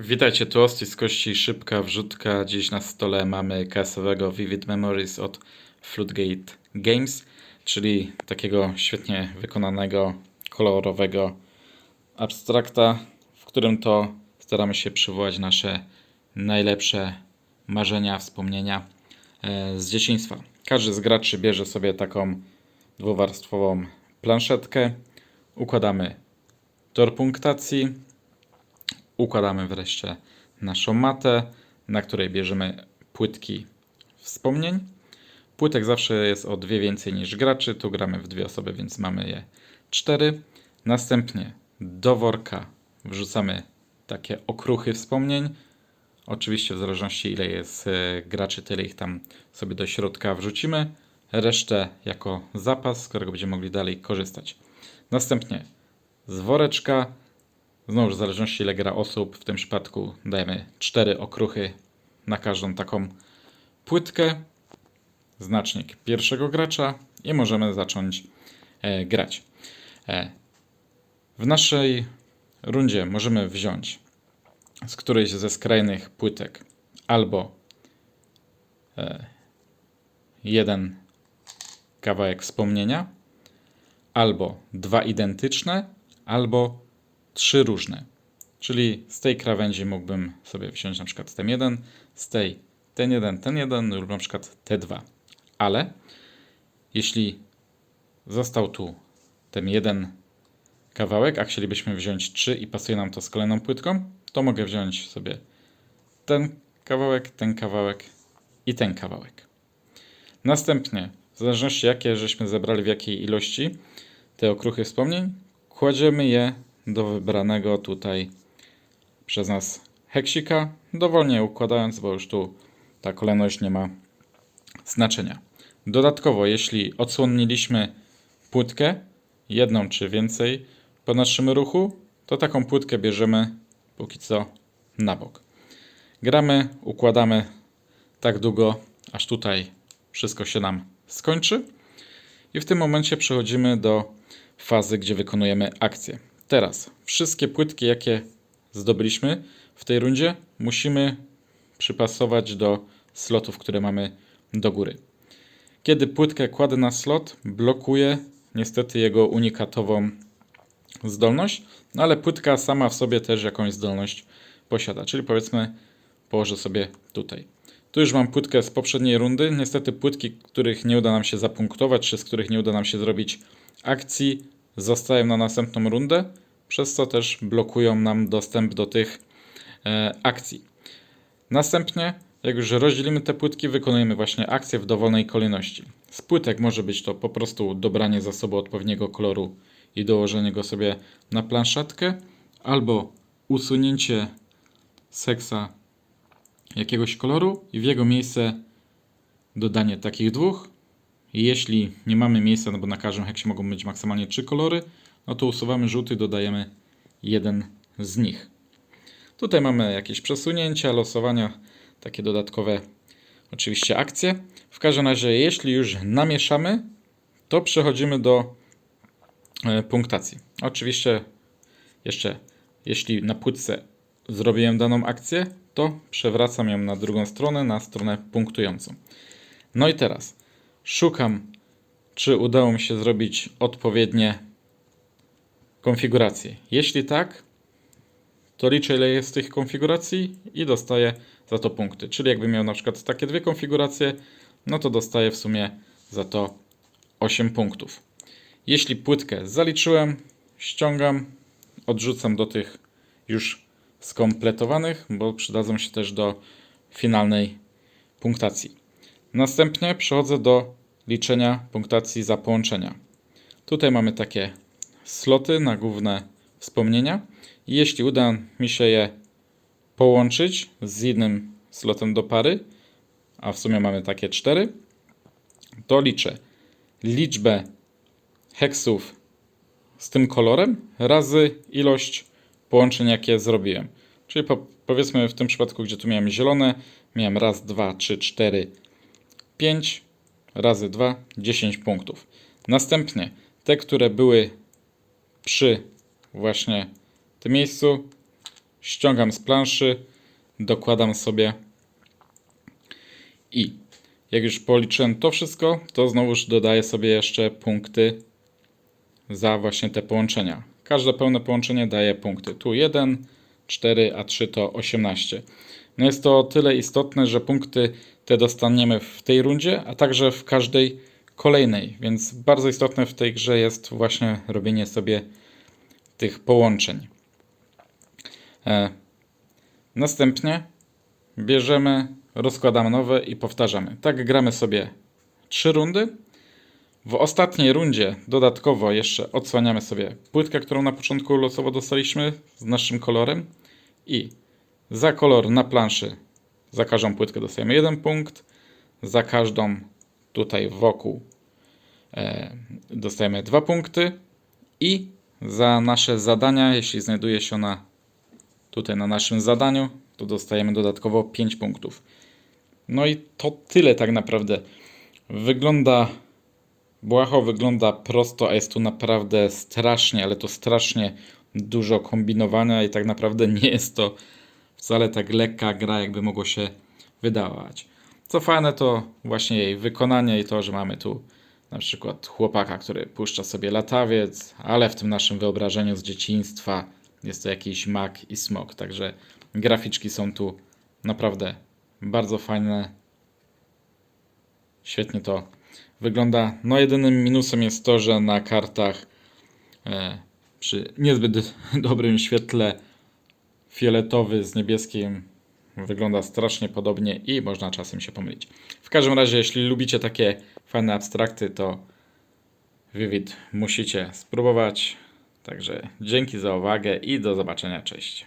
Witajcie, tu Osty z kości, szybka wrzutka. Dziś na stole mamy KS-owego Vivid Memories od Floodgate Games, czyli takiego świetnie wykonanego, kolorowego abstrakta, w którym to staramy się przywołać nasze najlepsze marzenia, wspomnienia e, z dzieciństwa. Każdy z graczy bierze sobie taką dwuwarstwową planszetkę, układamy tor punktacji, Układamy wreszcie naszą matę, na której bierzemy płytki wspomnień. Płytek zawsze jest o dwie więcej niż graczy. Tu gramy w dwie osoby, więc mamy je cztery. Następnie do worka wrzucamy takie okruchy wspomnień. Oczywiście w zależności ile jest e, graczy, tyle ich tam sobie do środka wrzucimy. Resztę jako zapas, z którego będziemy mogli dalej korzystać. Następnie z woreczka Znowu, w zależności ile gra osób, w tym przypadku dajemy cztery okruchy na każdą taką płytkę, znacznik pierwszego gracza i możemy zacząć e, grać. E, w naszej rundzie możemy wziąć z którejś ze skrajnych płytek albo e, jeden kawałek wspomnienia, albo dwa identyczne, albo trzy różne. Czyli z tej krawędzi mógłbym sobie wziąć na przykład ten jeden, z tej ten jeden, ten jeden lub na przykład te dwa. Ale jeśli został tu ten jeden kawałek, a chcielibyśmy wziąć trzy i pasuje nam to z kolejną płytką, to mogę wziąć sobie ten kawałek, ten kawałek i ten kawałek. Następnie, w zależności jakie żeśmy zebrali, w jakiej ilości te okruchy wspomnień, kładziemy je do wybranego tutaj przez nas heksika, dowolnie układając, bo już tu ta kolejność nie ma znaczenia. Dodatkowo, jeśli odsłoniliśmy płytkę, jedną czy więcej po naszym ruchu, to taką płytkę bierzemy póki co na bok. Gramy, układamy tak długo, aż tutaj wszystko się nam skończy. I w tym momencie przechodzimy do fazy, gdzie wykonujemy akcję. Teraz wszystkie płytki, jakie zdobyliśmy w tej rundzie, musimy przypasować do slotów, które mamy do góry. Kiedy płytkę kładę na slot, blokuje niestety jego unikatową zdolność, no ale płytka sama w sobie też jakąś zdolność posiada. Czyli powiedzmy, położę sobie tutaj. Tu już mam płytkę z poprzedniej rundy. Niestety płytki, których nie uda nam się zapunktować, czy z których nie uda nam się zrobić akcji, zostają na następną rundę, przez co też blokują nam dostęp do tych e, akcji. Następnie, jak już rozdzielimy te płytki, wykonujemy właśnie akcję w dowolnej kolejności. Z płytek może być to po prostu dobranie zasobu odpowiedniego koloru i dołożenie go sobie na planszetkę, albo usunięcie seksa jakiegoś koloru i w jego miejsce dodanie takich dwóch. Jeśli nie mamy miejsca, no bo na każdym heksie mogą być maksymalnie trzy kolory, no to usuwamy żółty, dodajemy jeden z nich. Tutaj mamy jakieś przesunięcia, losowania, takie dodatkowe oczywiście akcje. W każdym razie, jeśli już namieszamy, to przechodzimy do e, punktacji. Oczywiście jeszcze, jeśli na płytce zrobiłem daną akcję, to przewracam ją na drugą stronę, na stronę punktującą. No i teraz szukam, czy udało mi się zrobić odpowiednie konfiguracje. Jeśli tak, to liczę ile jest tych konfiguracji i dostaję za to punkty. Czyli jakbym miał na przykład takie dwie konfiguracje, no to dostaję w sumie za to 8 punktów. Jeśli płytkę zaliczyłem, ściągam, odrzucam do tych już skompletowanych, bo przydadzą się też do finalnej punktacji. Następnie przechodzę do liczenia punktacji za połączenia. Tutaj mamy takie sloty na główne wspomnienia. I jeśli uda mi się je połączyć z innym slotem do pary, a w sumie mamy takie cztery, to liczę liczbę heksów z tym kolorem razy ilość połączeń, jakie zrobiłem. Czyli po, powiedzmy w tym przypadku, gdzie tu miałem zielone, miałem raz, dwa, trzy, cztery, pięć razy dwa, dziesięć punktów. Następnie te, które były przy właśnie tym miejscu ściągam z planszy, dokładam sobie i jak już policzyłem to wszystko, to znowuż dodaję sobie jeszcze punkty za właśnie te połączenia. Każde pełne połączenie daje punkty. Tu 1, 4, a 3 to 18. No jest to o tyle istotne, że punkty te dostaniemy w tej rundzie, a także w każdej kolejnej, więc bardzo istotne w tej grze jest właśnie robienie sobie tych połączeń. E, następnie bierzemy, rozkładamy nowe i powtarzamy. Tak gramy sobie trzy rundy. W ostatniej rundzie dodatkowo jeszcze odsłaniamy sobie płytkę, którą na początku losowo dostaliśmy z naszym kolorem i za kolor na planszy za każdą płytkę dostajemy jeden punkt, za każdą tutaj wokół e, dostajemy dwa punkty i za nasze zadania, jeśli znajduje się ona tutaj na naszym zadaniu, to dostajemy dodatkowo 5 punktów. No i to tyle tak naprawdę. Wygląda błaho, wygląda prosto, a jest tu naprawdę strasznie, ale to strasznie dużo kombinowania i tak naprawdę nie jest to wcale tak lekka gra, jakby mogło się wydawać. Co fajne, to właśnie jej wykonanie i to, że mamy tu na przykład chłopaka, który puszcza sobie latawiec, ale w tym naszym wyobrażeniu z dzieciństwa jest to jakiś mak i smok. Także graficzki są tu naprawdę bardzo fajne. Świetnie to wygląda. No jedynym minusem jest to, że na kartach e, przy niezbyt dobrym świetle fioletowy z niebieskim wygląda strasznie podobnie i można czasem się pomylić. W każdym razie, jeśli lubicie takie fajne abstrakty, to Vivid musicie spróbować. Także dzięki za uwagę i do zobaczenia. Cześć.